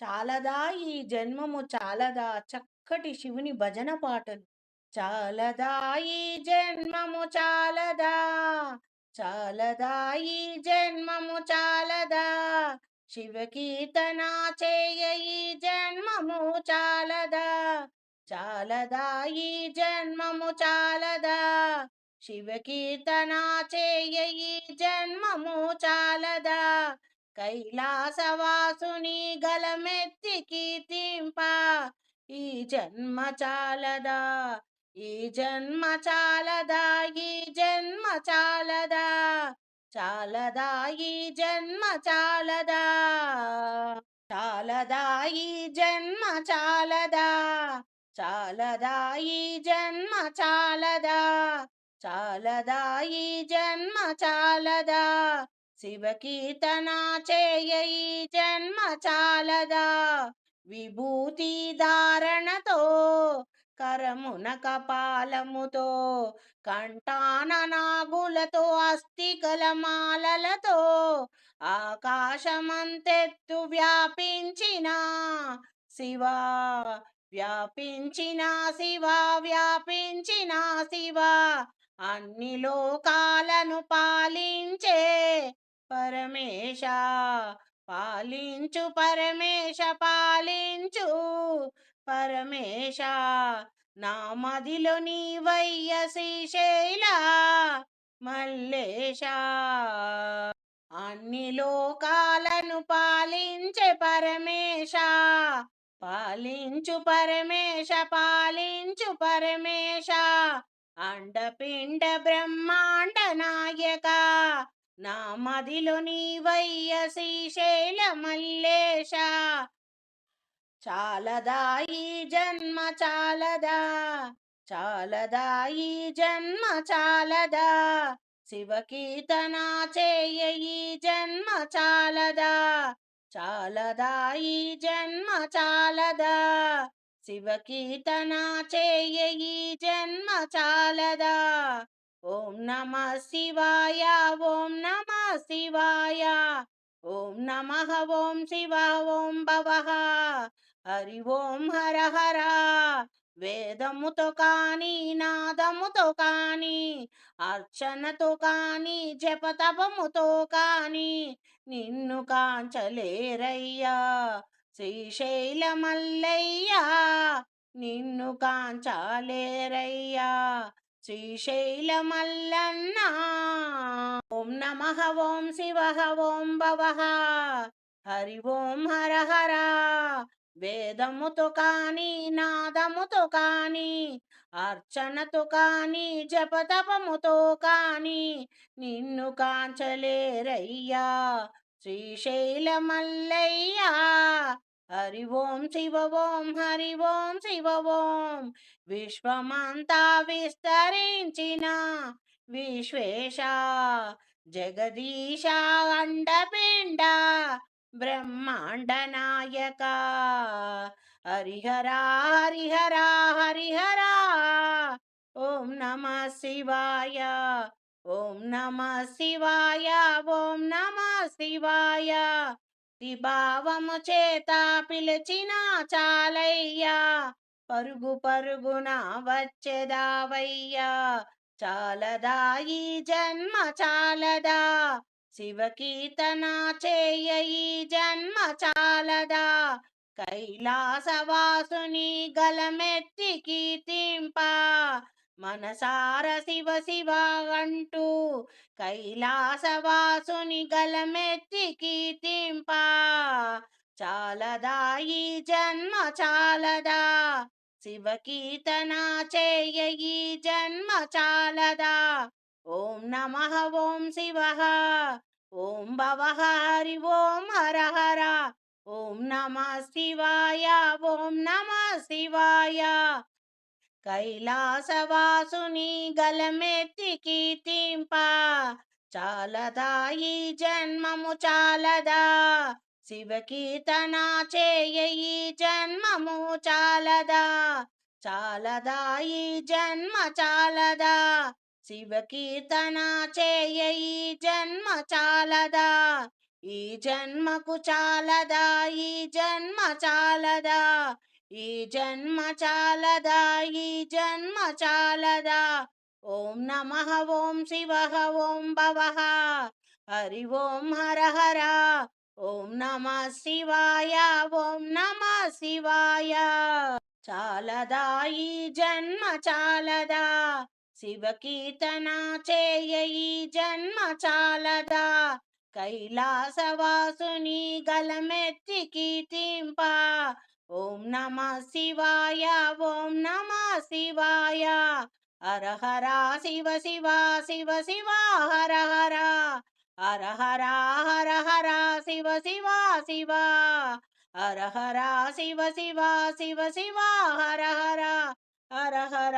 చాలదా ఈ జన్మము చాలదా చక్కటి శివుని భజన పాటలు. చాలదా ఈ జన్మము చాలదా చాలదా ఈ జన్మము చాలదా శివకీర్తన చేయ ఈ జన్మము చాలదా చాలదా ఈ జన్మము చాలదా శివకీర్తన చేయ ఈ జన్మము చాలదా కైలాసవాసుని గలమెత్తి కీర్తింప. ఈ జన్మ చాలదా? ఈ జన్మ చాలదా? ఈ జన్మ చాలదా? చాలదా? ఈ జన్మ చాలదా? చాలదా? ఈ జన్మ చాలదా? చాలదా? ఈ జన్మ చాలదా? చాలదా? ఈ జన్మ చాలదా? శివ కీర్తనా చేయ జన్మ చాలదా? విభూతి ధారణతో కరమున కపాలముతో కంటాన నాగులతో అస్థికల మాలలతో ఆకాశమంతెత్తు వ్యాపించిన శివా వ్యాపించిన శివా వ్యాపించిన శివా అన్ని లోకాలను పాలించే పరమేశ పాలించు పరమేశ పాలించు. పరమేశ నా మదిలో నీవయ్య శ్రీశైల మల్లేశ. అన్ని లోకాలను పాలించే పరమేశ పాలించు పరమేశ పాలించు పరమేశ. అండపిండ బ్రహ్మాండ నాయక నా మదిలో నీవయ్య శ్రీశైల మల్లేశ. చాలదా ఈ జన్మ చాలదా? చాలదా ఈ జన్మ చాలదా? శివకీర్తన చేయ ఈ జన్మ చాలదా? చాలదా ఈ జన్మ చాలదా? శివకీర్తన చేయ ఈ జన్మ చాలదా? ఓం నమ శివాయ ఓం నమ శివాయ ఓం నమ ఓం శివ ఓం భవ హరి ఓం హర హర వేదముతో కాని నాదముతో కాని అర్చనతో కాని జపతపముతో కాని నిన్ను కాంచలేరయ్యా శ్రీశైల మల్లయ్యా నిన్ను కాంచాలేరయ్యా శ్రీశైలమల్లన్న. ఓం నమ ఓం శివ ఓం భవ. హరి ఓం హర హర. వేదముతో కాని నాదముతో కాని అర్చనతో కాని జపతపముతో కాని నిన్ను కాంచలేరయ్యా. శ్రీశైలమల్లయ్యా. హరి ఓం శివ ఓం హరి ఓం శివ ఓం. విశ్వమంతా విస్తరించిన విశ్వేశ జగదీశ అండపిండ బ్రహ్మాండ నాయక. హరిహరా హరిహరా హరిహరా ఓం నమ శివాయ ఓం నమ శివాయ ఓం నమ శివాయ. భావము చేత పిలిచిన చాలయ్యా పరుగు పరుగున వచ్చేదావయ్యా చాలదా ఈ జన్మ చాలదా? శివకీర్తన చేయ ఈ జన్మ చాలదా? కైలాసవాసుని గలమెత్తి కీర్తింప. మనసార శివ శివ అంటూ కైలాసవాసుని గలమెత్తి కీర్తింప. చాలదా ఈ జన్మ చాలదా? శివ కీర్తన చేయ జన్మ చాలదా? ఓం నమ ఓం శివ. ఓం భవ హరి ఓం హర హర. ఓం నమ శివాయ ఓం నమ శివాయ. కైలాసవాసుని గలమెత్తి కీర్తింప. చాలదా ఈ జన్మము చాలదా? శివ కీర్తన జన్మము చాలదా? చాలదా ఈ జన్మ చాలదా? శివ కీర్తన జన్మ చాలదా? ఈ జన్మకు చాలదా? ఈ జన్మ చాలదా? ఈ జన్మ చాలదా? ఈ జన్మ చాలదా? ఓం నమ ఓం శివ ఓం భవ హరి ఓం హర హర. ఓం నమ శివాయ ఓం నమ శివాయ. చాలదా ఈ జన్మ చాలదా? శివ కీర్తన చేయ ఈ జన్మ చాలదా? కైలాసవాసుని గలమెత్తి కీర్తింప. ఓం నమ శివాయ ఓం నమ శివాయ. హర హర శివ శివ శివ శివ హర హర. హర హర హర హర. శివ శివ శివ హర హర శివ శివ శివ శివ హర హర హర హర